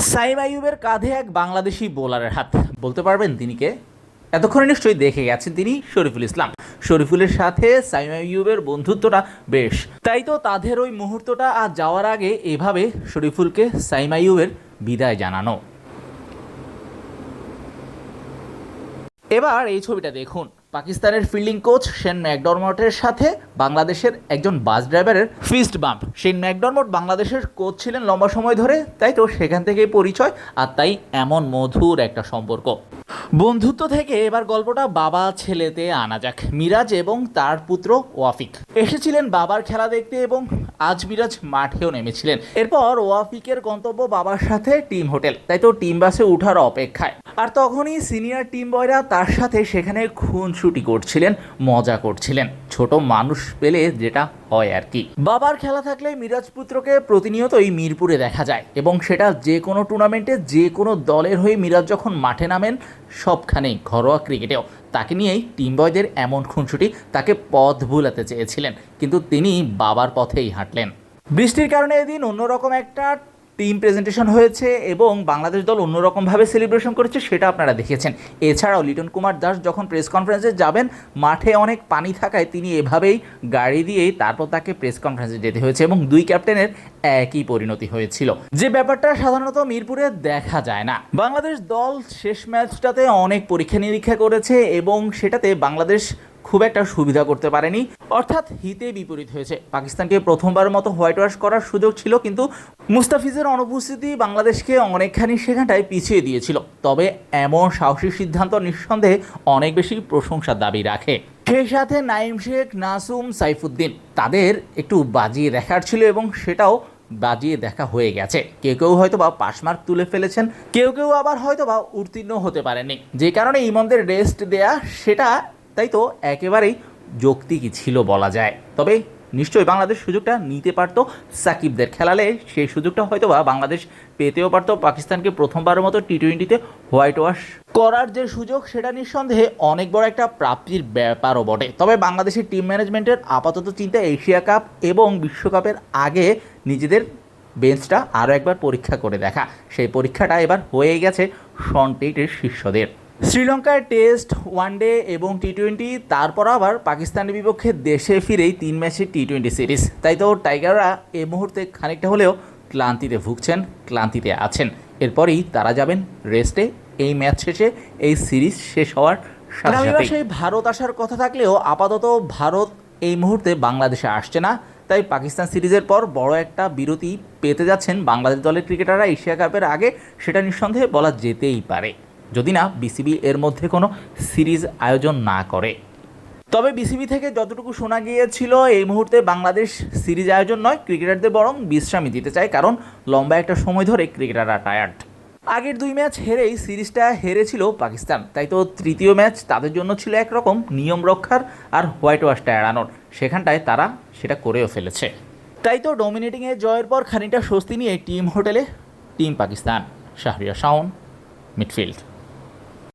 সাইম আইয়ুবের কাঁধে এক বাংলাদেশি বোলারের হাত। বলতে পারবেন তিনি কে? এতক্ষণে নিশ্চয়ই দেখে গেছেন তিনি শরীফুল ইসলাম। শরীফুলের সাথে সাইম আইয়ুবের বন্ধুত্বটা বেশ। তাই তো তাদের ওই মুহূর্তটা আর যাওয়ার আগে এভাবে শরীফুলকে সাইম আইয়ুবের বিদায় জানানো। এবার এই ছবিটা দেখুন। পাকিস্তানের ফিল্ডিং কোচ শেন ম্যাকডরমটের সাথে বাংলাদেশের একজন বাস ড্রাইভারের ফিস্ট বাম্প শেন ম্যাকডরমট বাংলাদেশের কোচ ছিলেন লম্বা সময় ধরে, তাই তো সেখান থেকেই পরিচয়, আর তাই এমন মধুর একটা সম্পর্ক। বন্ধুত্ব থেকে এবার গল্পটা বাবা ছেলেতে আনা যাক, মিরাজ এবং তার পুত্র ওয়াফিক। এসেছিলেন বাবার খেলা দেখতে এবং আজ মিরাজ মাঠেও নেমেছিলেন। এরপর ওয়াফিকের গন্তব্য বাবার সাথে টিম হোটেল, তাই তো টিম বাসে ওঠার অপেক্ষায়। আর তখনই সিনিয়র টিম বয়রা তার সাথে সেখানে খুনসুটি করছিলেন, মজা করছিলেন। ছোট মানুষ পেলে যেটা হয় আর কি। বাবার খেলা থাকলে মিরাজ পুত্রকে প্রতিনিয়তই মিরপুরে দেখা যায় এবং সেটা যে কোনো টুর্নামেন্টে যে কোনো দলের হয়ে মিরাজ যখন মাঠে নামেন সবখানেই ঘরোয়া ক্রিকেটেও। তাকে নিয়েই টিম বয়দের এমন খুনসুটি, তাকে পথ ভুলাতে চেয়েছিলেন। কিন্তু তিনি বাবার পথেই হাঁটলেন। বৃষ্টির কারণে এদিন অন্যরকম একটা টিম প্রেজেন্টেশন হয়েছে এবং বাংলাদেশ দল অন্যরকমভাবে সেলিব্রেশন করেছে, সেটা আপনারা দেখেছেন। এছাড়াও লিটন কুমার দাস যখন প্রেস কনফারেন্সে যাবেন, মাঠে অনেক পানি থাকায় তিনি এভাবেই গাড়ি দিয়েই তারপর তাকে প্রেস কনফারেন্সে যেতে হয়েছে এবং দুই ক্যাপ্টেনের একই পরিণতি হয়েছিল। যে ব্যাপারটা সাধারণত মিরপুরে দেখা যায় না। বাংলাদেশ দল শেষ ম্যাচটাতে অনেক পরীক্ষা নিরীক্ষা করেছে এবং সেটাতে বাংলাদেশ খুব একটা সুবিধা করতে পারেনি। অর্থাৎ হিতে বিপরীত হয়েছে। পাকিস্তানকে প্রথমবার মতো হোয়াইট ওয়াশ করার সুযোগ ছিল, কিন্তু মুস্তাফিজের অনুপস্থিতি বাংলাদেশকে অনেকখানি সেখানটায় পিছিয়ে দিয়েছিল। তবে এমন সাহসী সিদ্ধান্ত নিঃসন্দেহে অনেক বেশি প্রশংসার দাবি রাখে। সেই সাথে নাইম শেখ, নাসুম, সাইফুদ্দিন তাদের একটু বাজিয়ে দেখার ছিল এবং সেটাও বাজিয়ে দেখা হয়ে গেছে। কেউ কেউ হয়তো বা পাসমার্ক তুলে ফেলেছেন, কেউ কেউ আবার হয়তো বা উত্তীর্ণ হতে পারেনি যে কারণে ইমনদের রেস্ট দেয়া, সেটা তাই তো একেবারেই যৌক্তিকই ছিল বলা যায়। তবে নিশ্চয়ই বাংলাদেশ সুযোগটা নিতে পারতো সাকিবদের খেলালে। সেই সুযোগটা হয়তো বা বাংলাদেশ পেতেও পারতো পাকিস্তানকে প্রথমবারের মতো টি টোয়েন্টিতে হোয়াইট ওয়াশ করার যে সুযোগ, সেটা নিঃসন্দেহে অনেক বড় একটা প্রাপ্তির ব্যাপারও বটে। তবে বাংলাদেশের টিম ম্যানেজমেন্টের আপাতত চিন্তা এশিয়া কাপ এবং বিশ্বকাপের আগে নিজেদের বেঞ্চটা আরও একবার পরীক্ষা করে দেখা। সেই পরীক্ষাটা এবার হয়ে গেছে শন টেটের শিষ্যদের। শ্রীলঙ্কার টেস্ট ওয়ানডে এবং টি টোয়েন্টি তারপর আবার পাকিস্তানের বিপক্ষে দেশে ফিরেই তিন ম্যাচের টি টোয়েন্টি সিরিজ। তাই তো টাইগাররা এ মুহূর্তে খানিকটা হলেও ক্লান্তিতে ভুগছেন ক্লান্তিতে আছেন। এরপরই তারা যাবেন রেস্টে এই ম্যাচ শেষে এই সিরিজ শেষ হওয়ার সাথে। ভারত আসার কথা থাকলেও আপাতত ভারত এই মুহূর্তে বাংলাদেশে আসছে না। তাই পাকিস্তান সিরিজের পর বড় একটা বিরতি পেতে যাচ্ছেন বাংলাদেশ দলের ক্রিকেটাররা এশিয়া কাপের আগে সেটা নিঃসন্দেহে বলা যেতেই পারে। যদি না বিসিবি এর মধ্যে কোনো সিরিজ আয়োজন না করে। তবে বিসিবি থেকে যতটুকু শোনা গিয়েছিল, এই মুহূর্তে বাংলাদেশ সিরিজ আয়োজন নয়, ক্রিকেটারদের বরং বিশ্রামই দিতে চায়, কারণ লম্বা একটা সময় ধরে ক্রিকেটাররা টায়ার্ড আগের দুই ম্যাচ হেরেই সিরিজটা হেরেছিল পাকিস্তান। তাই তো তৃতীয় ম্যাচ তাদের জন্য ছিল একরকম নিয়ম রক্ষার আর হোয়াইট ওয়াশটা এড়ানোর। সেখানটায় তারা সেটা করেও ফেলেছে। তাই তো ডোমিনেটিংয়ে জয়ের পর খানিকটা স্বস্তি নিয়ে টিম হোটেলে টিম পাকিস্তান। শাহরিয়া শাওন, মিডফিল্ড।